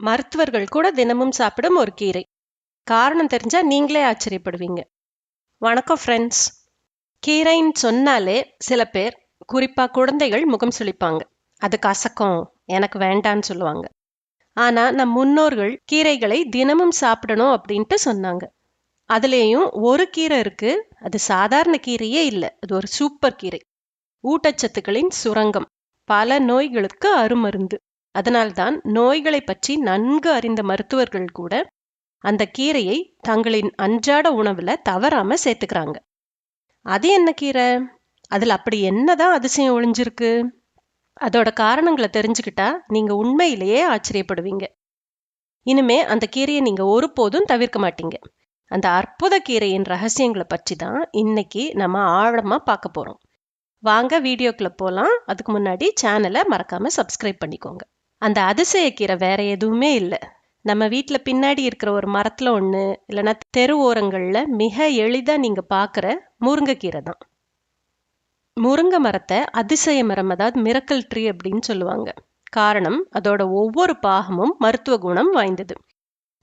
மருத்துவர்கள் கூட தினமும் சாப்பிடும் ஒரு கீரை. காரணம் தெரிஞ்சா நீங்களே ஆச்சரியப்படுவீங்க. வணக்கம் ஃப்ரெண்ட்ஸ் கீரைன்னு சொன்னாலே சில பேர் குறிப்பா குழந்தைகள் முகம் சுழிப்பாங்க அது கசக்கம் எனக்கு வேண்டான்னு சொல்லுவாங்க. ஆனா நம் முன்னோர்கள் கீரைகளை தினமும் சாப்பிடணும் அப்படின்ட்டு சொன்னாங்க. அதுலேயும் ஒரு கீரை இருக்கு. அது சாதாரண கீரையே இல்லை. அது ஒரு சூப்பர் கீரை. ஊட்டச்சத்துக்களின் சுரங்கம். பல நோய்களுக்கு அருமருந்து. அதனால்தான் நோய்களை பற்றி நன்கு அறிந்த மருத்துவர்கள் கூட அந்த கீரையை தங்களின் அன்றாட உணவுல தவறாம சேர்த்துக்கிறாங்க. அது என்ன கீரை? அதுல அப்படி என்னதான் அதிசயம் ஒளிஞ்சிருக்கு? அதோட காரணங்களை தெரிஞ்சுக்கிட்டா நீங்க உண்மையிலேயே ஆச்சரியப்படுவீங்க. இனிமே அந்த கீரையை நீங்க ஒருபோதும் தவிர்க்க மாட்டீங்க. அந்த அற்புத கீரையின் ரகசியங்களை பற்றி தான் இன்னைக்கு நம்ம ஆழமா பார்க்க போறோம். வாங்க வீடியோக்குள்ள போகலாம் அதுக்கு முன்னாடி சேனலை மறக்காம சப்ஸ்கிரைப் பண்ணிக்கோங்க. அந்த அதிசயக்கீரை வேற எதுவுமே இல்லை. நம்ம வீட்டில் பின்னாடி இருக்கிற ஒரு மரத்தில் ஒன்று இல்லைன்னா தெரு ஓரங்களில் மிக எளிதாக நீங்கள் பார்க்குற முருங்கைக்கீரை தான். முருங்கை மரத்தை அதிசய மரம் அதாவது மிரக்கல் ட்ரீ அப்படின்னு சொல்லுவாங்க. காரணம் அதோட ஒவ்வொரு பாகமும் மருத்துவ குணம் வாய்ந்தது.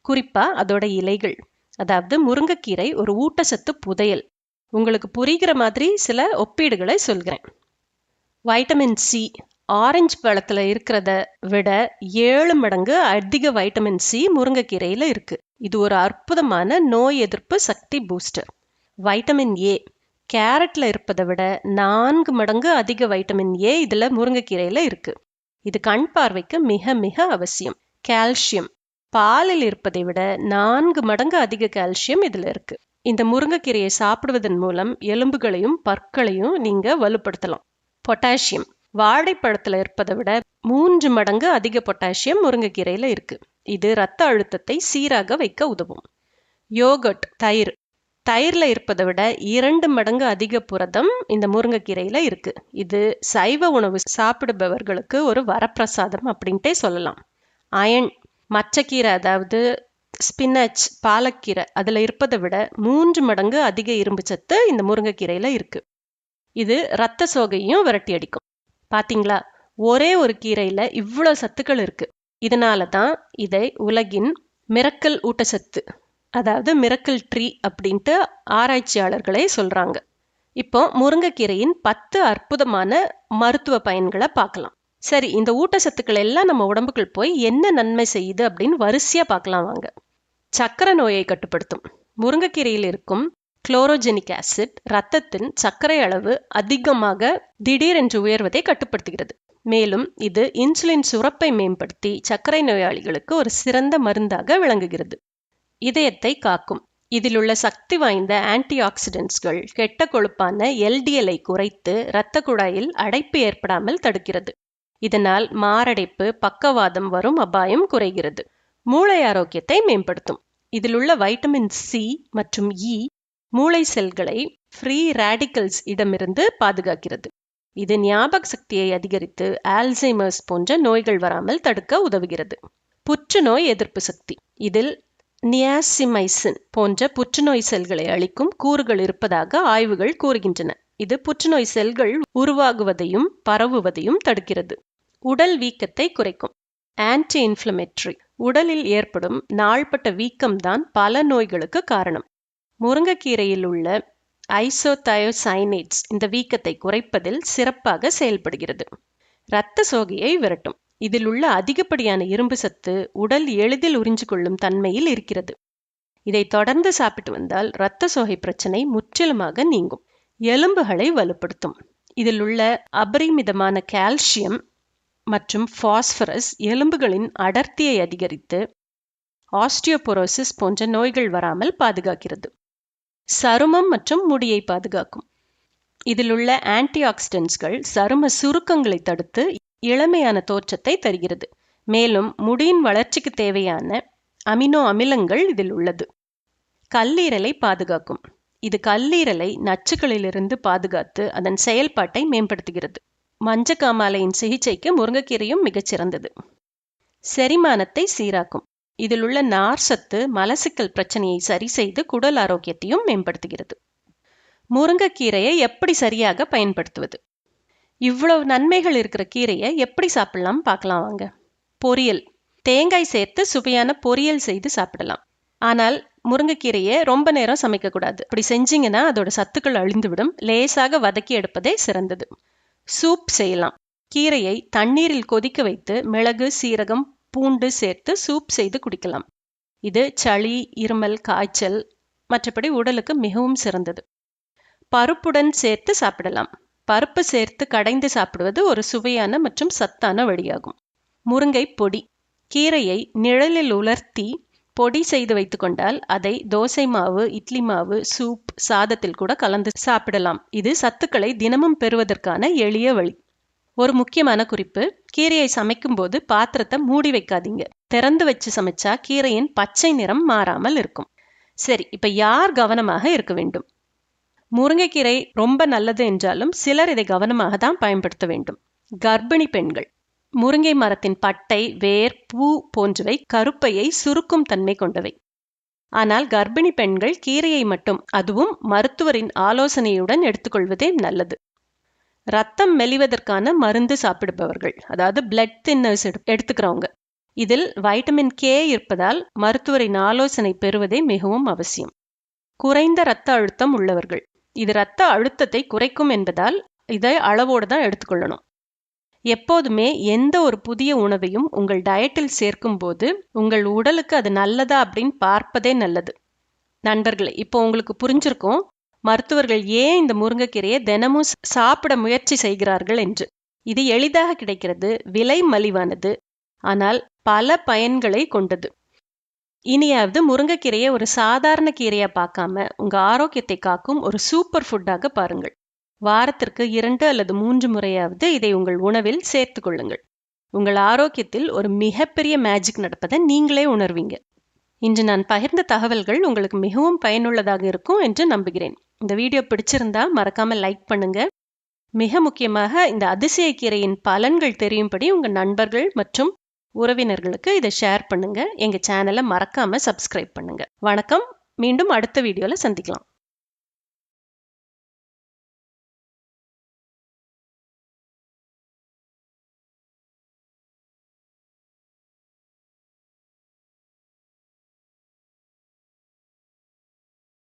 குறிப்பாக அதோட இலைகள் அதாவது முருங்கைக்கீரை ஒரு ஊட்டச்சத்து புதையல். உங்களுக்கு புரிகிற மாதிரி சில ஒப்பீடுகளை சொல்கிறேன் வைட்டமின் சி ஆரஞ்சு பழத்துல இருக்கிறத விட ஏழு மடங்கு அதிக வைட்டமின் சி முருங்கைக்கீரையில இருக்கு. இது ஒரு அற்புதமான நோய் எதிர்ப்பு சக்தி பூஸ்டர் வைட்டமின் ஏ கேரட்ல இருப்பதை விட நான்கு மடங்கு அதிக வைட்டமின் ஏ இதுல முருங்கைக்கீரையில இருக்கு. இது கண் பார்வைக்கு மிக மிக அவசியம். கால்சியம் பாலில் இருப்பதை விட நான்கு மடங்கு அதிக கால்சியம் இதுல இருக்கு. இந்த முருங்கைக்கீரையை சாப்பிடுவதன் மூலம் எலும்புகளையும் பற்களையும் நீங்க வலுப்படுத்தலாம். பொட்டாசியம் வாழைப்பழத்தில் இருப்பதை விட மூன்று மடங்கு அதிக பொட்டாசியம் முருங்கைக்கீரையில் இருக்கு. இது இரத்த அழுத்தத்தை சீராக வைக்க உதவும். யோகட் தயிர். தயிர்ல இருப்பதை விட இரண்டு மடங்கு அதிக புரதம் இந்த முருங்கைக்கீரையில் இருக்கு. இது சைவ உணவு சாப்பிடுபவர்களுக்கு ஒரு வரப்பிரசாதம் அப்படின்ட்டே சொல்லலாம். அயன் மச்சக்கீரை அதாவது ஸ்பினச் பாலக்கீரை அதில் இருப்பதை விட மூன்று மடங்கு அதிக இரும்பு சத்து இந்த முருங்கைக்கீரையில் இருக்கு. இது இரத்த சோகையும் விரட்டி அடிக்கும். பாத்தீங்களா? ஒரே ஒரு கீரையில இவ்வளோ சத்துக்கள் இருக்கு. இதனால தான் இதை உலகின் மிரக்கல் ஊட்டச்சத்து அதாவது மிரக்கல் ட்ரீ அப்படின்ட்டு ஆராய்ச்சியாளர்களே சொல்றாங்க. இப்போ முருங்கைக்கீரையின் பத்து அற்புதமான மருத்துவ பயன்களை பார்க்கலாம். சரி இந்த ஊட்டச்சத்துக்கள் எல்லாம் நம்ம உடம்புக்குள் போய் என்ன நன்மை செய்யுது அப்படின்னு வரிசையா பார்க்கலாம் வாங்க. சக்கரை நோயை கட்டுப்படுத்தும். முருங்கைக்கீரையில் இருக்கும் குளோரோஜெனிக் ஆசிட் ரத்தத்தின் சர்க்கரை அளவு அதிகமாக திடீரென்று உயர்வதை கட்டுப்படுத்துகிறது. மேலும் இது இன்சுலின் சுரப்பை மேம்படுத்தி சர்க்கரை நோயாளிகளுக்கு ஒரு சிறந்த மருந்தாக விளங்குகிறது. இதயத்தை காக்கும். இதில் உள்ள சக்தி வாய்ந்த ஆன்டி ஆக்சிடென்ட்ஸ்கள் கெட்ட கொழுப்பான எல்டிஎலை குறைத்து இரத்த குழாயில் அடைப்பு ஏற்படாமல் தடுக்கிறது. இதனால் மாரடைப்பு பக்கவாதம் வரும் அபாயம் குறைகிறது. மூளை ஆரோக்கியத்தை மேம்படுத்தும். இதில் உள்ள வைட்டமின் சி மற்றும் இ மூளை செல்களை ஃப்ரீ ரேடிக்கல்ஸ் இடமிருந்து பாதுகாக்கிறது. இது ஞாபக சக்தியை அதிகரித்து ஆல்சைமர்ஸ் போன்ற நோய்கள் வராமல் தடுக்க உதவுகிறது. புற்றுநோய் எதிர்ப்பு சக்தி. இதில் நியாசிமைசின் போன்ற புற்றுநோய் செல்களை அளிக்கும் கூறுகள் இருப்பதாக ஆய்வுகள் கூறுகின்றன. இது புற்றுநோய் செல்கள் உருவாகுவதையும் பரவுவதையும் தடுக்கிறது. உடல் வீக்கத்தை குறைக்கும். ஆன்டி இன்ஃப்ளமேட்ரி உடலில் ஏற்படும் நாள்பட்ட வீக்கம்தான் பல நோய்களுக்கு காரணம். முருங்கைக்கீரையில் உள்ள ஐசோதயோசைனேட்ஸ் இந்த வீக்கத்தை குறைப்பதில் சிறப்பாக செயல்படுகிறது. இரத்த சோகையை விரட்டும். இதில் உள்ள அதிகப்படியான இரும்பு சத்து உடல் எளிதில் உறிஞ்சு கொள்ளும் தன்மையில் இருக்கிறது. இதை தொடர்ந்து சாப்பிட்டு வந்தால் இரத்த சோகை பிரச்சனை முற்றிலுமாக நீங்கும். எலும்புகளை வலுப்படுத்தும். இதில் உள்ள அபரிமிதமான கால்சியம் மற்றும் பாஸ்பரஸ் எலும்புகளின் அடர்த்தியை அதிகரித்து ஆஸ்டியோபொரோசிஸ் போன்ற நோய்கள் வராமல் பாதுகாக்கிறது. சருமம் மற்றும் முடியை பாதுகாக்கும். இதில் உள்ள ஆன்டி ஆக்சிடென்ட்ஸ்கள் சரும சுருக்கங்களை தடுத்து இளமையான தோற்றத்தை தருகிறது. மேலும் முடியின் வளர்ச்சிக்கு தேவையான அமினோ அமிலங்கள் இதில் உள்ளது. கல்லீரலை பாதுகாக்கும். இது கல்லீரலை நச்சுக்களிலிருந்து பாதுகாத்து அதன் செயல்பாட்டை மேம்படுத்துகிறது. மஞ்சக்காமாலையின் சிகிச்சைக்கு முருங்கைக்கீரையும் மிகச்சிறந்தது. செரிமானத்தை சீராக்கும். இதில் உள்ள நார் சத்து மலசிக்கல் பிரச்சனையை சரி செய்து குடல் ஆரோக்கியத்தையும் மேம்படுத்துகிறது. முருங்கைக்கீரையை எப்படி சரியாக பயன்படுத்துவது? இவ்வளவு நன்மைகள் இருக்கிற கீரையை எப்படி சாப்பிடலாம்? பார்க்கலாம் வாங்க. பொரியல். தேங்காய் சேர்த்து சுவையான பொரியல் செய்து சாப்பிடலாம். ஆனால் முருங்கைக்கீரையை ரொம்ப நேரம் சமைக்கக்கூடாது. அப்படி செஞ்சீங்கன்னா அதோட சத்துக்கள் அழிந்துவிடும். லேசாக வதக்கி எடுப்பதே சிறந்தது. சூப் செய்யலாம். கீரையை தண்ணீரில் கொதிக்க வைத்து மிளகு சீரகம் பூண்டு சேர்த்து சூப் செய்து குடிக்கலாம். இது சளி இருமல் காய்ச்சல் மற்றபடி உடலுக்கு மிகவும் சிறந்தது. பருப்புடன் சேர்த்து சாப்பிடலாம். பருப்பு சேர்த்து கடைந்து சாப்பிடுவது ஒரு சுவையான மற்றும் சத்தான வழியாகும். முருங்கை பொடி. கீரையை நிழலில் உலர்த்தி பொடி செய்து வைத்துக்கொண்டால் அதை தோசை மாவு இட்லி மாவு சூப் சாதத்தில் கூட கலந்து சாப்பிடலாம். இது சத்துக்களை தினமும் பெறுவதற்கான எளிய வழி. ஒரு முக்கியமான குறிப்பு கீரையை சமைக்கும் போது பாத்திரத்தை மூடி வைக்காதீங்க. திறந்து வச்சு சமைச்சா கீரையின் பச்சை நிறம் மாறாமல் இருக்கும். சரி இப்ப யார் கவனமாக இருக்க வேண்டும்? முருங்கைக்கீரை ரொம்ப நல்லது என்றாலும் சிலர் இதை கவனமாக தான் பயன்படுத்த வேண்டும். கர்ப்பிணி பெண்கள். முருங்கை மரத்தின் பட்டை வேர் பூ போன்றவை கருப்பையை சுருக்கும் தன்மை கொண்டவை. ஆனால் கர்ப்பிணி பெண்கள் கீரையை மட்டும் அதுவும் மருத்துவரின் ஆலோசனையுடன் எடுத்துக்கொள்வதே நல்லது. ரத்தம் மெலிவதற்கான மருந்து சாப்பிடுபவர்கள். அதாவது பிளட் தின்னர்ஸ் எடுத்துக்கிறவங்க. இதில் வைட்டமின் கே இருப்பதால் மருத்துவரின் ஆலோசனை பெறுவதே மிகவும் அவசியம். குறைந்த இரத்த அழுத்தம் உள்ளவர்கள். இது இரத்த அழுத்தத்தை குறைக்கும் என்பதால் இதை அளவோடு தான் எடுத்துக்கொள்ளணும். எப்போதுமே எந்த ஒரு புதிய உணவையும் உங்கள் டயட்டில் சேர்க்கும் போது உங்கள் உடலுக்கு அது நல்லதா அப்படின்னு பார்ப்பதே நல்லது. நண்பர்களே இப்போ உங்களுக்கு புரிஞ்சிருக்கும் மருத்துவர்கள் ஏன் இந்த முருங்கைக்கீரையை தினமும் சாப்பிட முயற்சி செய்கிறார்கள் என்று. இது எளிதாக கிடைக்கிறது விலை மலிவானது ஆனால் பல பயன்களை கொண்டது. இனியாவது முருங்கைக்கீரையை ஒரு சாதாரண கீரையா பார்க்காம உங்க ஆரோக்கியத்தை காக்கும் ஒரு சூப்பர் ஃபுட்டாக பாருங்கள். வாரத்திற்கு இரண்டு அல்லது மூன்று முறையாவது இதை உங்கள் உணவில் சேர்த்து கொள்ளுங்கள். உங்கள் ஆரோக்கியத்தில் ஒரு மிகப்பெரிய மேஜிக் நடப்பதை நீங்களே உணர்வீங்க. இன்று நான் பகிர்ந்த தகவல்கள் உங்களுக்கு மிகவும் பயனுள்ளதாக இருக்கும் என்று நம்புகிறேன். இந்த வீடியோ பிடிச்சிருந்தா மறக்காம லைக் பண்ணுங்க. மிக முக்கியமாக இந்த அதிசய கீரையின் பலன்கள் தெரியும்படி உங்க நண்பர்கள் மற்றும் உறவினர்களுக்கு இதை ஷேர் பண்ணுங்க. எங்க சேனலை மறக்காம சப்ஸ்கிரைப் பண்ணுங்க. வணக்கம். மீண்டும் அடுத்த வீடியோல சந்திக்கலாம்.